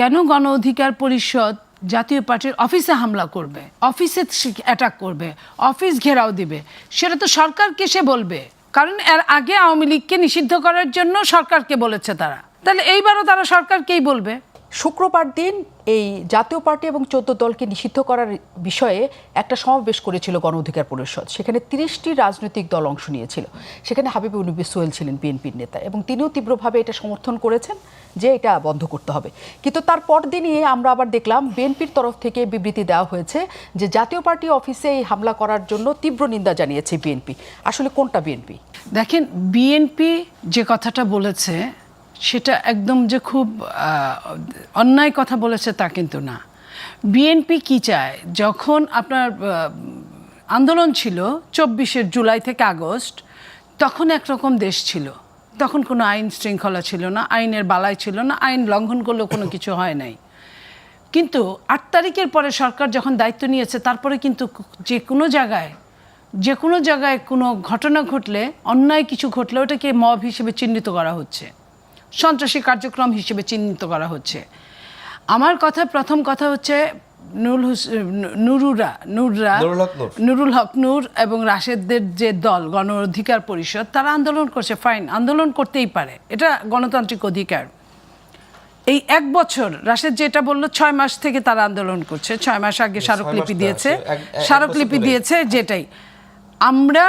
কেন গণ অধিকার পরিষদ জাতীয় পার্টির অফিসে হামলা করবে? অফিসে অ্যাটাক করবে? অফিস ঘেরাও দিবে? সেটা তো সরকারকে সে বলবে? কারণ এর আগে আওয়ামী লীগকে নিষিদ্ধ করার জন্য সরকারকে বলেছে তারা। তাহলে এইবারও তারা সরকারকেই বলবে? শুক্রবার দিন এই জাতীয় পার্টি এবং চোদ্দ দলকে নিষিদ্ধ করার বিষয়ে একটা সমাবেশ করেছিল গণ অধিকার পরিষদ। সেখানে তিরিশটি রাজনৈতিক দল অংশ নিয়েছিল। সেখানে হাবিব নবী সোহেল ছিলেন বিএনপির নেতা এবং তিনিও তীব্রভাবে এটা সমর্থন করেছেন যে এটা বন্ধ করতে হবে। কিন্তু তার পরদিনই আমরা আবার দেখলাম বিএনপির তরফ থেকে বিবৃতি দেওয়া হয়েছে যে জাতীয় পার্টি অফিসে এই হামলা করার জন্য তীব্র নিন্দা জানিয়েছে বিএনপি। আসলে কোনটা বিএনপি? দেখেন, বিএনপি যে কথাটা বলেছে সেটা একদম যে খুব অন্যায় কথা বলেছে তা কিন্তু না। বিএনপি কি চায়? যখন আপনার আন্দোলন ছিল চব্বিশের জুলাই থেকে আগস্ট তখন একরকম দেশ ছিল। তখন কোনো আইন শৃঙ্খলা ছিল না আইনের বালাই ছিল না আইন লঙ্ঘন করলেও কোনো কিছু হয় নাই। কিন্তু আট তারিখের পরে সরকার যখন দায়িত্ব নিয়েছে তারপরে কিন্তু যে কোনো জায়গায় যে কোনো জায়গায় কোনো ঘটনা ঘটলে অন্যায় কিছু ঘটলে ওটাকে মব হিসেবে চিহ্নিত করা হচ্ছে। সন্ত্রাসী কার্যক্রম হিসেবে চিহ্নিত করা হচ্ছে। আমার কথা প্রথম কথা হচ্ছে নুরুল নুরুরা নুররা নুরুল হক নূর। এবং রাশেদদের যে দল গণ অধিকার পরিষদ তারা আন্দোলন করছে। ফাইন আন্দোলন করতেই পারে। এটা গণতান্ত্রিক অধিকার। এই এক বছর রাশেদ যেটা বলল ছয় মাস থেকে তারা আন্দোলন করছে। ছয় মাস আগে স্মারকলিপি দিয়েছে। স্মারকলিপি দিয়েছে যেটাই। আমরা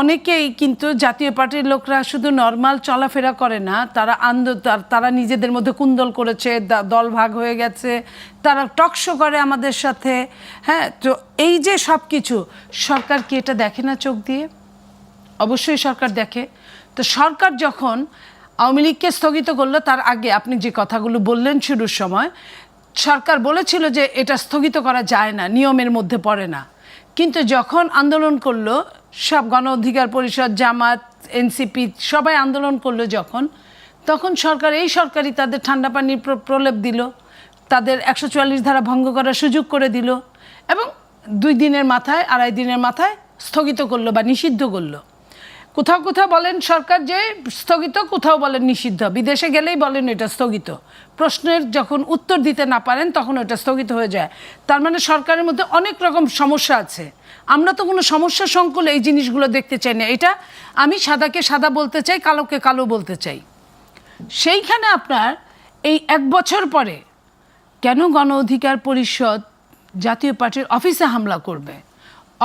অনেকেই কিন্তু জাতীয় পার্টির লোকরা শুধু নর্মাল চলাফেরা করে না, তারা আন্দ, তারা নিজেদের মধ্যে কুন্দল করেছে দল ভাগ হয়ে গেছে, তারা টকশো করে আমাদের সাথে হ্যাঁ? তো এই যে সব কিছু সরকার কি এটা দেখে না চোখ দিয়ে? অবশ্যই সরকার দেখে। তো সরকার যখন আওয়ামী লীগকে স্থগিত করল, তার আগে আপনি যে কথাগুলো বললেন শুরুর সময়, সরকার বলেছিল যে এটা স্থগিত করা যায় না, নিয়মের মধ্যে পড়ে না। কিন্তু যখন আন্দোলন করল সব গণ অধিকার পরিষদ, জামাত, এনসিপি সবাই আন্দোলন করল যখন। তখন সরকার, এই সরকারই তাদের ঠান্ডা পানির প্র- প্রলেপ দিল। তাদের একশো চুয়াল্লিশ ধারা ভঙ্গ করার সুযোগ করে দিল। এবং দুই দিনের মাথায়, আড়াই দিনের মাথায় স্থগিত করল বা নিষিদ্ধ করল। কোথাও কোথাও বলেন সরকার যে স্থগিত, কোথাও বলেন নিষিদ্ধ। বিদেশে গেলেই বলেন এটা স্থগিত। প্রশ্নের যখন উত্তর দিতে না পারেন, তখন ওটা স্থগিত হয়ে যায়। তার মানে সরকারের মধ্যে অনেক রকম সমস্যা আছে। আমরা তো কোনো সমস্যা সংকুল এই জিনিসগুলো দেখতে চাই না। এটা আমি সাদাকে সাদা বলতে চাই, কালোকে কালো বলতে চাই। সেইখানে আপনার এই এক বছর পরে কেন গণ অধিকার পরিষদ জাতীয় পার্টির অফিসে হামলা করবে?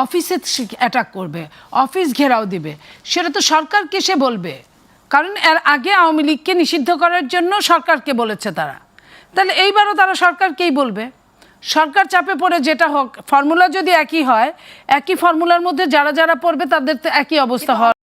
অফিসে অ্যাটাক করবে অফিস ঘেরাও দিবে। সেটা তো সরকারকে সে বলবে। কারণ এর আগে আওয়ামী লীগকে নিষিদ্ধ করার জন্য সরকারকে বলেছে তারা। তাহলে এইবারও তারা সরকারকেই বলবে। সরকার চাপে পড়ে যেটা হোক ফর্মুলা যদি একই হয় একই ফর্মুলার মধ্যে যারা যারা পড়বে তাদের তো একই অবস্থা হয়।